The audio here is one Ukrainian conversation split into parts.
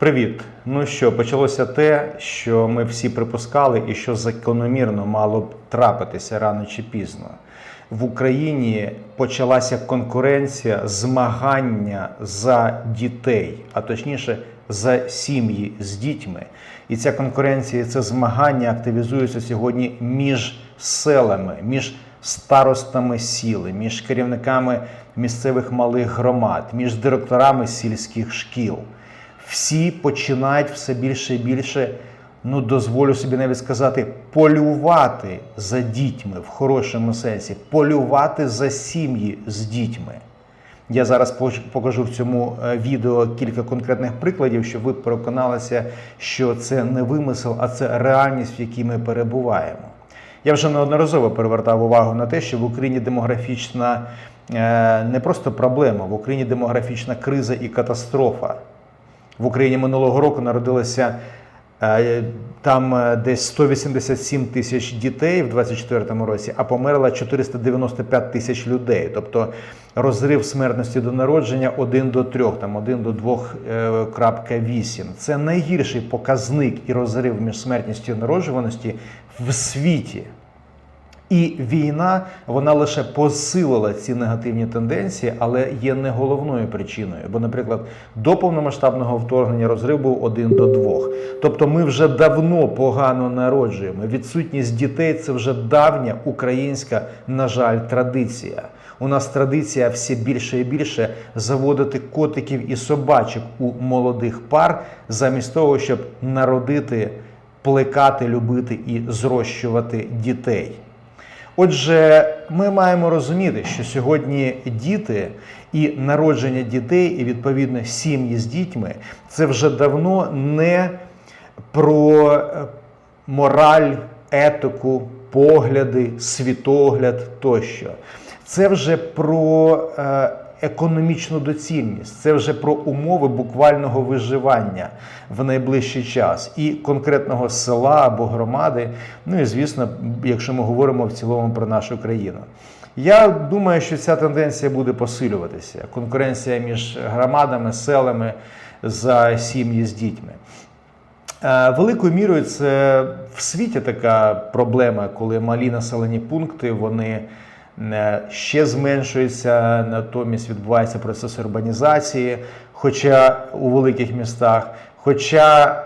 Привіт! Ну що, почалося те, що ми всі припускали, і що закономірно мало б трапитися рано чи пізно. В Україні почалася конкуренція, змагання за дітей, а точніше за сім'ї з дітьми. І ця конкуренція, це змагання активізується сьогодні між селами, між старостами сіли, між керівниками місцевих малих громад, між директорами сільських шкіл всі починають все більше і більше, ну дозволю собі навіть сказати, полювати за дітьми в хорошому сенсі, полювати за сім'ї з дітьми. Я зараз покажу в цьому е, відео кілька конкретних прикладів, щоб ви переконалися, що це не вимисел, а це реальність, в якій ми перебуваємо. Я вже неодноразово перевертав увагу на те, що в Україні демографічна е, не просто проблема, в Україні демографічна криза і катастрофа. В Україні минулого року народилося е, там е, десь 187 тисяч дітей в 2024 році, а померло 495 тисяч людей. Тобто розрив смертності до народження 1 до 3, там 1 до 2,8. Це найгірший показник і розрив між смертністю і народжуваності в світі. І війна вона лише посилила ці негативні тенденції, але є не головною причиною. Бо, наприклад, до повномасштабного вторгнення розрив був один до двох. Тобто, ми вже давно погано народжуємо. Відсутність дітей це вже давня українська, на жаль, традиція. У нас традиція все більше і більше заводити котиків і собачок у молодих пар, замість того, щоб народити, плекати, любити і зрощувати дітей. Отже, ми маємо розуміти, що сьогодні діти і народження дітей, і відповідно сім'ї з дітьми це вже давно не про е, мораль, етику, погляди, світогляд тощо. Це вже про е, економічну доцільність, це вже про умови буквального виживання в найближчий час і конкретного села або громади. Ну і звісно, якщо ми говоримо в цілому про нашу країну. Я думаю, що ця тенденція буде посилюватися. Конкуренція між громадами, селами за сім'ї з дітьми. Е, Великою мірою це в світі така проблема, коли малі населені пункти вони ще зменшуються, натомість відбувається процес урбанізації, хоча у великих містах. Хоча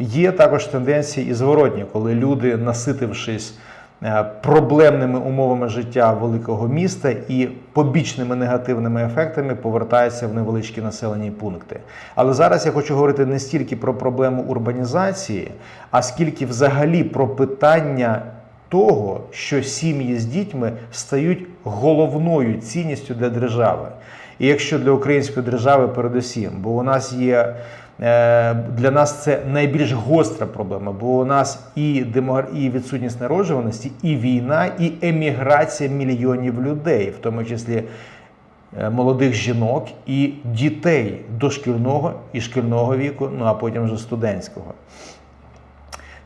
є також тенденції і зворотні, коли люди, наситившись е, проблемними умовами життя великого міста і побічними негативними ефектами повертаються в невеличкі населені пункти. Але зараз я хочу говорити не стільки про проблему урбанізації, а скільки взагалі про питання того, що сім'ї з дітьми стають головною цінністю для держави. І якщо для української держави передусім, бо у нас є е, для нас це найбільш гостра проблема, бо у нас і демогр... і відсутність народжуваності, і війна, і еміграція мільйонів людей, в тому числі е, молодих жінок і дітей дошкільного і шкільного віку, ну а потім вже студентського.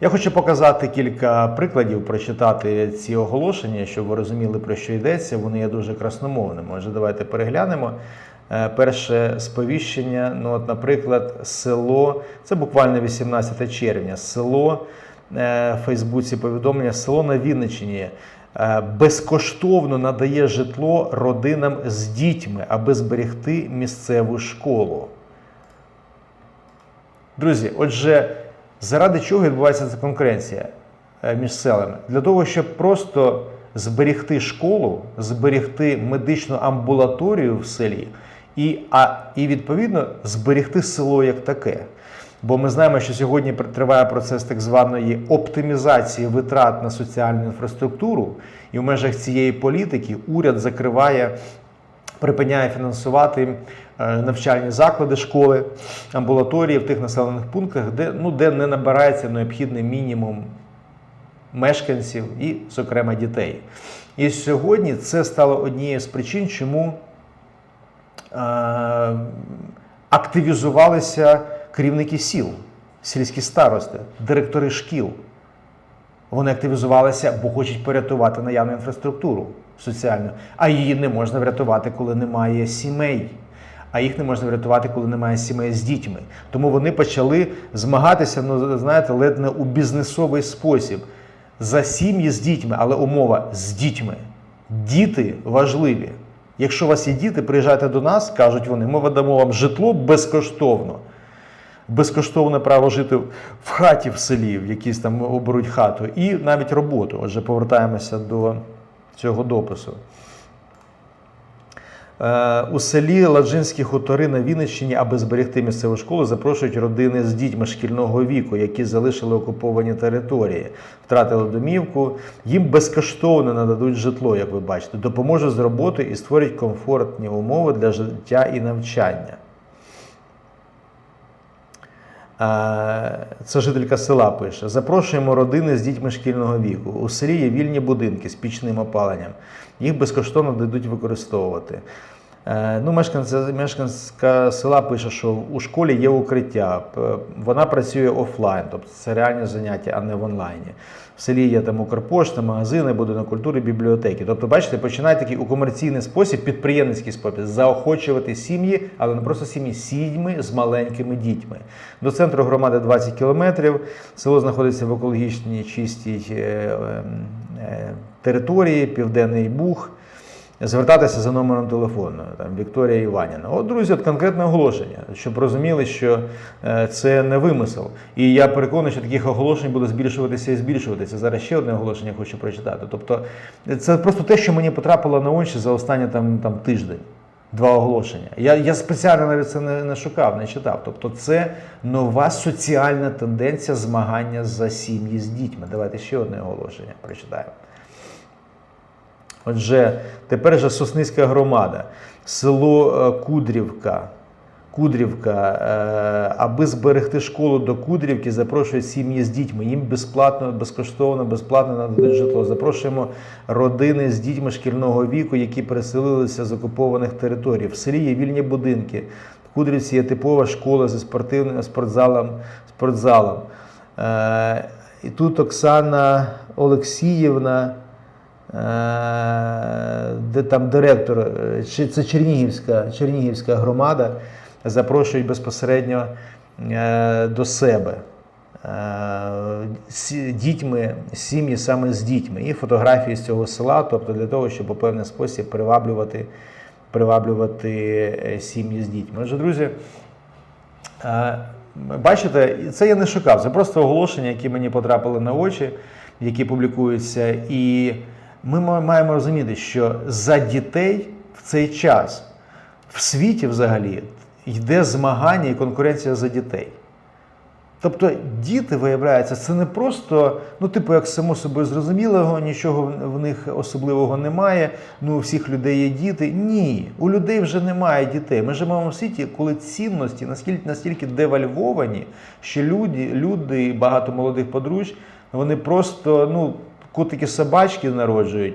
Я хочу показати кілька прикладів, прочитати ці оголошення, щоб ви розуміли, про що йдеться. Вони є дуже красномовними. Отже, давайте переглянемо. Е, Перше сповіщення, ну от, наприклад, село, це буквально 18 червня, село е, в Фейсбуці повідомлення, село на Вінниччині е, безкоштовно надає житло родинам з дітьми, аби зберегти місцеву школу. Друзі, отже, заради чого відбувається ця конкуренція е, між селами? Для того, щоб просто зберегти школу, зберегти медичну амбулаторію в селі, і, а, і відповідно зберегти село як таке. Бо ми знаємо, що сьогодні триває процес так званої оптимізації витрат на соціальну інфраструктуру, і в межах цієї політики уряд закриває припиняє фінансувати навчальні заклади, школи, амбулаторії в тих населених пунктах, де, ну, де не набирається необхідний мінімум мешканців і, зокрема, дітей. І сьогодні це стало однією з причин, чому е, активізувалися керівники сіл, сільські старости, директори шкіл. Вони активізувалися, бо хочуть порятувати наявну інфраструктуру соціальну, а її не можна врятувати, коли немає сімей. А їх не можна врятувати, коли немає сімей з дітьми. Тому вони почали змагатися, ну знаєте, ледь не у бізнесовий спосіб за сім'ї з дітьми, але умова з дітьми. Діти важливі. Якщо у вас є діти, приїжджайте до нас, кажуть вони, ми видамо вам житло безкоштовно. Безкоштовне право жити в хаті в селі, в якійсь там оберуть хату, і навіть роботу. Отже, повертаємося до цього допису. Е, У селі Ладжинські хутори на Вінниччині, аби зберегти місцеву школу, запрошують родини з дітьми шкільного віку, які залишили окуповані території, втратили домівку. Їм безкоштовно нададуть житло, як ви бачите, допоможуть з роботою і створять комфортні умови для життя і навчання. Це жителька села пише: запрошуємо родини з дітьми шкільного віку. У селі є вільні будинки з пічним опаленням. Їх безкоштовно дадуть використовувати. Е, Ну, мешканська села пише, що у школі є укриття. Вона працює офлайн, тобто це реальні заняття, а не в онлайні. В селі є там Укрпошта, магазини, будинок культури, бібліотеки. Тобто, бачите, починає такий у комерційний спосіб, підприємницький спосіб, заохочувати сім'ї, але не просто сім'ї, сім'ї з маленькими дітьми. До центру громади 20 кілометрів. Село знаходиться в екологічній чистій е, е, е, території, Південний Буг. Звертатися за номером телефону, там Вікторія Іваніна. От, друзі, от конкретне оголошення, щоб розуміли, що е, це не вимисел. І я переконаний, що таких оголошень буде збільшуватися і збільшуватися. Зараз ще одне оголошення хочу прочитати. Тобто, це просто те, що мені потрапило на очі за останні там, там тиждень. Два оголошення. Я, я спеціально навіть це не, не шукав, не читав. Тобто, це нова соціальна тенденція змагання за сім'ї з дітьми. Давайте ще одне оголошення прочитаємо. Отже, тепер же Сосницька громада, село е, Кудрівка. Кудрівка, е, аби зберегти школу до Кудрівки, запрошують сім'ї з дітьми. Їм безплатно, безкоштовно, безплатно нададуть житло. Запрошуємо родини з дітьми шкільного віку, які переселилися з окупованих територій. В селі є вільні будинки. В Кудрівці є типова школа зі спортивним спортзалом. спортзалом. Е, І тут Оксана Олексіївна. Де там директор, е, чи це Чернігівська, Чернігівська громада, запрошують безпосередньо е, до себе е, дітьми, сім'ї саме з дітьми, і фотографії з цього села, тобто для того, щоб у певний спосіб приваблювати, приваблювати сім'ї з дітьми. Отже, друзі. Бачите, це я не шукав. Це просто оголошення, які мені потрапили на очі, які публікуються. І ми маємо розуміти, що за дітей в цей час в світі взагалі йде змагання і конкуренція за дітей. Тобто діти, виявляється, це не просто, ну, типу, як само собою зрозумілого, нічого в- них особливого немає. Ну, у всіх людей є діти. Ні, у людей вже немає дітей. Ми живемо в світі, коли цінності настільки, настільки девальвовані, що люди, люди багато молодих подружжя, вони просто ну, котики собачки народжують.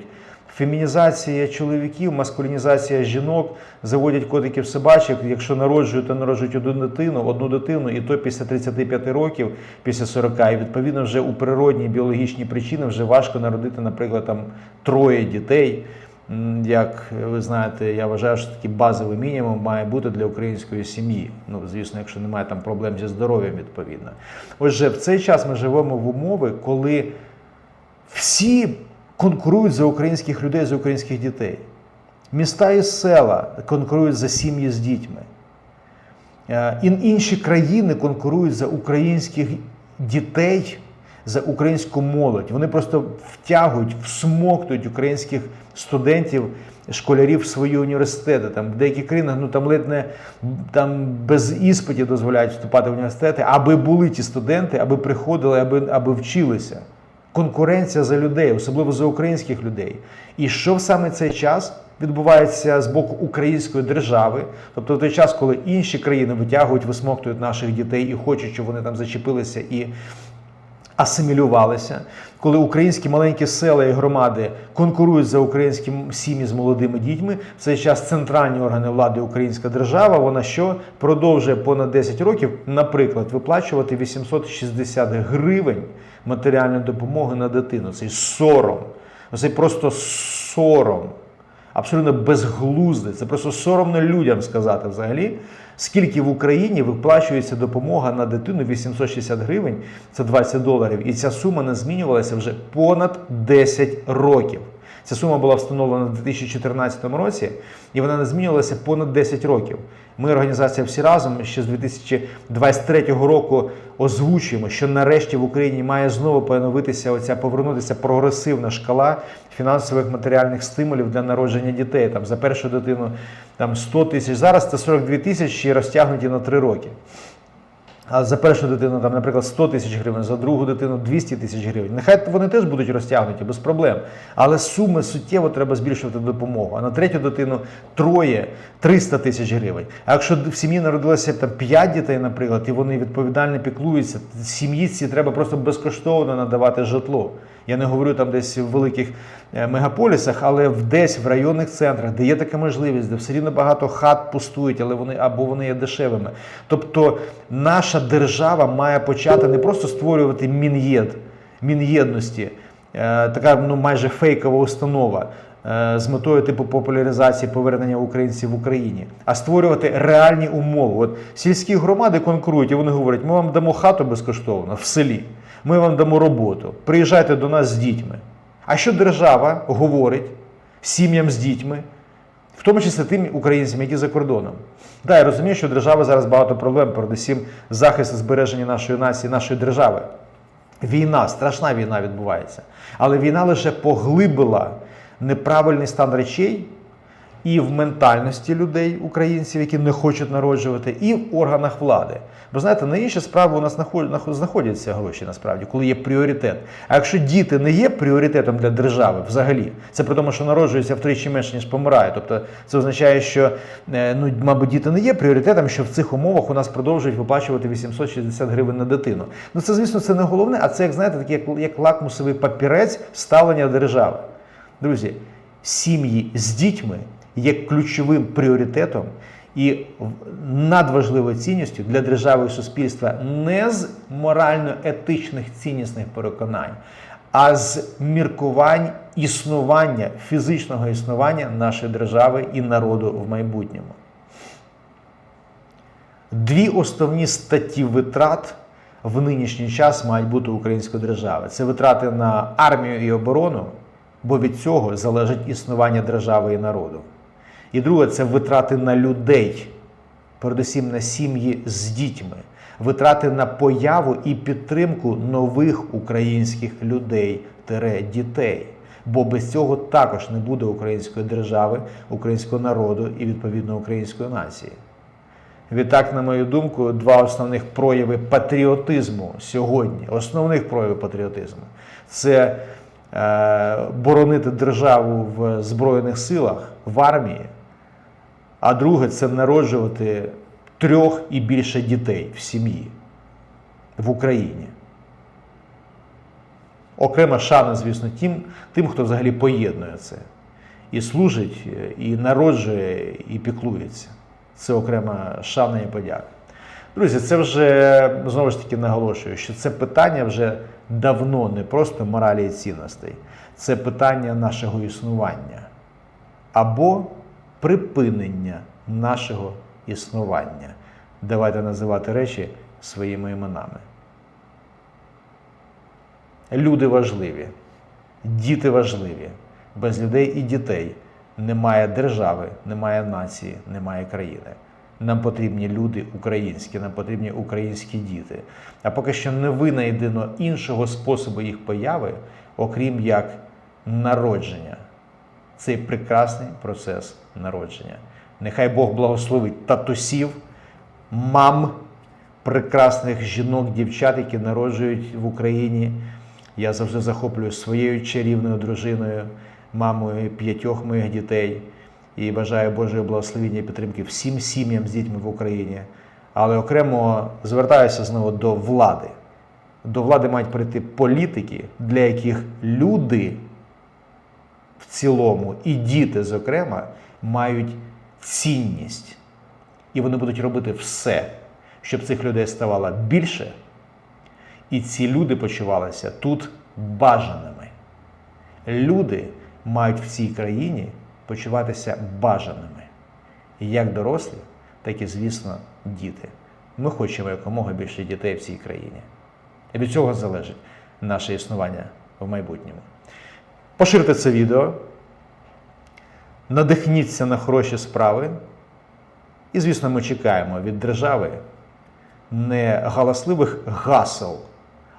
Фемінізація чоловіків, маскулінізація жінок, заводять котиків собачок. Якщо народжують, то народжують одну дитину, одну дитину, і то після 35 років, після 40. І відповідно вже у природній біологічній причини вже важко народити, наприклад, там троє дітей. Як ви знаєте, я вважаю, що такий базовий мінімум має бути для української сім'ї. Ну, звісно, якщо немає там проблем зі здоров'ям, відповідно. Отже, в цей час ми живемо в умови, коли всі конкурують за українських людей, за українських дітей. Міста і села конкурують за сім'ї з дітьми. Е, ін- Інші країни конкурують за українських дітей, за українську молодь. Вони просто втягують, всмоктують українських студентів, школярів в свої університети. Там в деяких країнах ну там ледь не там без іспитів дозволяють вступати в університети, аби були ті студенти, аби приходили, аби, аби вчилися. Конкуренція за людей, особливо за українських людей. І що в саме цей час відбувається з боку української держави, тобто в той час, коли інші країни витягують, висмоктують наших дітей і хочуть, щоб вони там зачепилися і асимілювалися, коли українські маленькі села і громади конкурують за українські сім'ї з молодими дітьми, в цей час центральні органи влади Українська держава, вона що продовжує понад 10 років, наприклад, виплачувати 860 гривень матеріальної допомоги на дитину. Цей сором. Це просто сором. абсолютно безглузде. Це просто соромно людям сказати взагалі. Скільки в Україні виплачується допомога на дитину 860 гривень, це 20 доларів, і ця сума не змінювалася вже понад 10 років. Ця сума була встановлена в 2014 році, і вона не змінювалася понад 10 років. Ми, організація всі разом ще з 2023 року озвучуємо, що нарешті в Україні має знову поновитися оця повернутися прогресивна шкала фінансових матеріальних стимулів для народження дітей. Там за першу дитину там 100 тисяч. Зараз це 42 тисячі розтягнуті на 3 роки. А за першу дитину, там, наприклад, 100 тисяч гривень, за другу дитину 200 тисяч гривень. Нехай вони теж будуть розтягнуті без проблем. Але суми суттєво треба збільшувати допомогу. А на третю дитину троє 300 тисяч гривень. А якщо в сім'ї народилося там 5 дітей, наприклад, і вони відповідально піклуються, сім'ї ці треба просто безкоштовно надавати житло. Я не говорю там десь в великих е, мегаполісах, але десь в районних центрах, де є така можливість, де все рівно багато хат пустують, але вони або вони є дешевими. Тобто наша держава має почати не просто створювати мін'єд, мін'єдності, е, така ну майже фейкова установа. е, З метою типу популяризації повернення українців в Україні, а створювати реальні умови. От сільські громади конкурують, і вони говорять: ми вам дамо хату безкоштовно в селі, ми вам дамо роботу. Приїжджайте до нас з дітьми. А що держава говорить сім'ям з дітьми, в тому числі тим українцям, які за кордоном? Так, я розумію, що у держави зараз багато проблем, передусім захист і збереження нашої нації, нашої держави. Війна, страшна війна відбувається. Але війна лише поглибила неправильний стан речей і в ментальності людей, українців, які не хочуть народжувати, і в органах влади. Бо знаєте, на інші справи у нас наход- нах- знаходяться гроші насправді, коли є пріоритет. А якщо діти не є пріоритетом для держави взагалі, це при тому, що народжується втричі менше, ніж помирає. Тобто це означає, що е, ну, мабуть, діти не є пріоритетом, що в цих умовах у нас продовжують виплачувати 860 гривень на дитину. Ну це, звісно, це не як а це як знаєте, такий як, як лакмусовий папірець ставлення держави. Друзі, сім'ї з дітьми є ключовим пріоритетом і надважливою цінністю для держави і суспільства не з морально-етичних ціннісних переконань, а з міркувань існування, фізичного існування нашої держави і народу в майбутньому. Дві основні статті витрат в нинішній час мають бути української держави. Це витрати на армію і оборону, бо від цього залежить існування держави і народу. І друге це витрати на людей, передусім на сім'ї з дітьми, витрати на появу і підтримку нових українських людей дітей. Бо без цього також не буде української держави, українського народу і відповідно української нації. Відтак, на мою думку, два основних прояви патріотизму сьогодні, основних проявів патріотизму це е, боронити державу в Збройних силах, в армії, а друге це народжувати трьох і більше дітей в сім'ї в Україні. Окрема шана, звісно, тим, тим, хто взагалі поєднує це. І служить, і народжує, і піклується. Це окрема шана і подяка. Друзі, це вже знову ж таки наголошую, що це питання вже давно не просто моралі і цінностей, це питання нашого існування або припинення нашого існування. Давайте називати речі своїми іменами. Люди важливі, діти важливі. Без людей і дітей немає держави, немає нації, немає країни. Нам потрібні люди українські, нам потрібні українські діти. А поки що не винайдено іншого способу їх появи, окрім як народження. Цей прекрасний процес народження. Нехай Бог благословить татусів, мам, прекрасних жінок, дівчат, які народжують в Україні. Я завжди захоплююсь своєю чарівною дружиною, мамою п'ятьох моїх дітей і бажаю Божої благословення і підтримки всім сім'ям з дітьми в Україні. Але окремо звертаюся знову до влади. До влади мають прийти політики, для яких люди в цілому і діти, зокрема, мають цінність. І вони будуть робити все, щоб цих людей ставало більше, і ці люди почувалися тут бажаними. Люди мають в цій країні почуватися бажаними. Як дорослі, так і, звісно, діти. Ми хочемо якомога більше дітей в цій країні. І від цього залежить наше існування в майбутньому. Поширте це відео, надихніться на хороші справи. І, звісно, ми чекаємо від держави не галасливих гасел,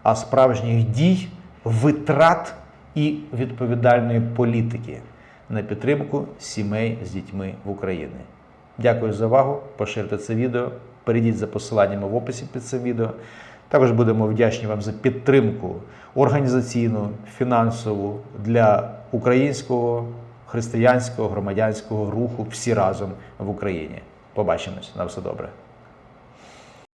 а справжніх дій, витрат і відповідальної політики на підтримку сімей з дітьми в Україні. Дякую за увагу. Поширте це відео. Перейдіть за посиланнями в описі під цим відео. Також будемо вдячні вам за підтримку організаційну, фінансову для українського християнського громадянського руху всі разом в Україні. Побачимось на все добре.